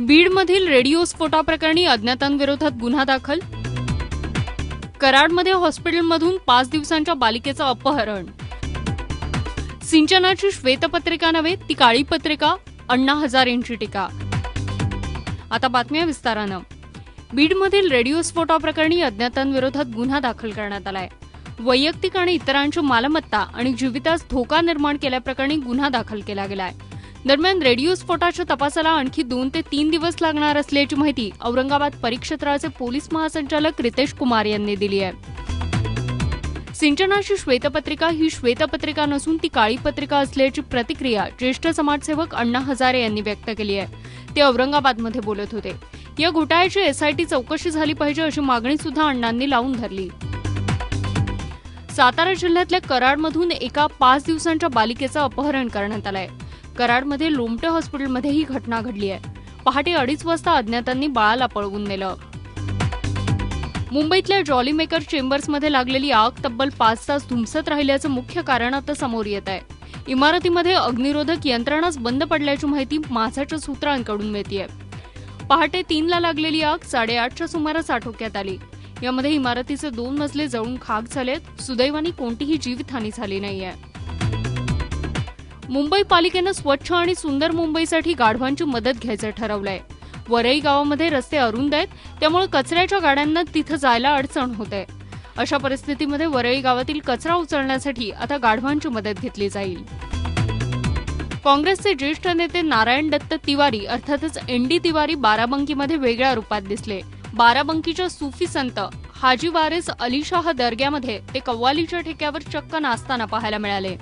बीडमधील radio स्फोटाप्रकरणी अज्ञातांविरोधात गुन्हा दाखल? कराडमध्ये हॉस्पिटलमधून पाच दिवसांच्या बालिकेचं अपहरण. सिंचनाची श्वेतपत्रिका नव्हे ती काळी पत्रिका अण्णा हजारेंची टीका. आता बातम्या विस्तारानं. बीडमधील रेडिओ स्फोटाप्रकरणी अज्ञातांविरोधात गुन्हा दाखल करण्यात आलाय. वैयक्तिक आणि इतरांची मालमत्ता आणि जीवितास धोका निर्माण केल्याप्रकरणी गुन्हा दाखल केला गेलाय. दरम्यान रेडिओ स्फोटाच्या तपासाला आणखी दोन ते तीन दिवस लागणार असल्याची माहिती औरंगाबाद परिक्षेत्राचे पोलीस महासंचालक रितेश कुमार यांनी दिली आहे. सिंचनाची श्वेतपत्रिका ही श्वेतपत्रिका नसून ती काळी पत्रिका असल्याची प्रतिक्रिया ज्येष्ठ समाजसेवक अण्णा हजारे यांनी व्यक्त केली आहे. ते औरंगाबादमध्ये बोलत होते. या घोटाळ्याची एसआयटी चौकशी झाली पाहिजे अशी मागणी सुद्धा अण्णांनी लावून धरली. सातारा जिल्ह्यातल्या कराडमधून एका पाच दिवसांच्या बालिकेचं अपहरण करण्यात आलंय. कराडमध्ये लोमटे हॉस्पिटलमध्ये ही घटना घडली आहे. पहाटे अडीच वाजता अज्ञातांनी बाळाला पळवून नेलं. मुंबईतल्या जॉली मेकर चेंबर्समध्ये लागलेली आग तब्बल पाच तास धुमसत राहिल्याचं मुख्य कारण आता समोर येत आहे. इमारतीमध्ये अग्निरोधक यंत्रणाच बंद पडल्याची माहिती माझाच्या सूत्रांकडून मिळतीये. पहाटे तीनला लागलेली आग साडेआठच्या सुमारास आटोक्यात आली. यामध्ये इमारतीचे दोन मजले जळून खाक झालेत. सुदैवानी कोणतीही जीवितहानी झाली नाहीये. मुंबई पालिकेनं स्वच्छ आणि सुंदर मुंबईसाठी गाढवांची मदत घ्यायचं ठरवलंय. वरई गावामध्ये रस्ते अरुंद आहेत त्यामुळे कचऱ्याच्या गाड्यांना तिथं जायला अडचण होते. अशा परिस्थितीमध्ये वरळी गावातील कचरा उचलण्यासाठी आता गाढवांची मदत घेतली जाईल. काँग्रेसचे ज्येष्ठ नेते नारायण दत्त तिवारी अर्थातच एनडी तिवारी बाराबंकीमध्ये वेगळ्या रूपात दिसले. बाराबंकीच्या सुफी संत हाजी वारेस अलीशाह दर्ग्यामध्ये ते कव्वालीच्या ठेक्यावर चक्क नाचताना पाहायला मिळाले.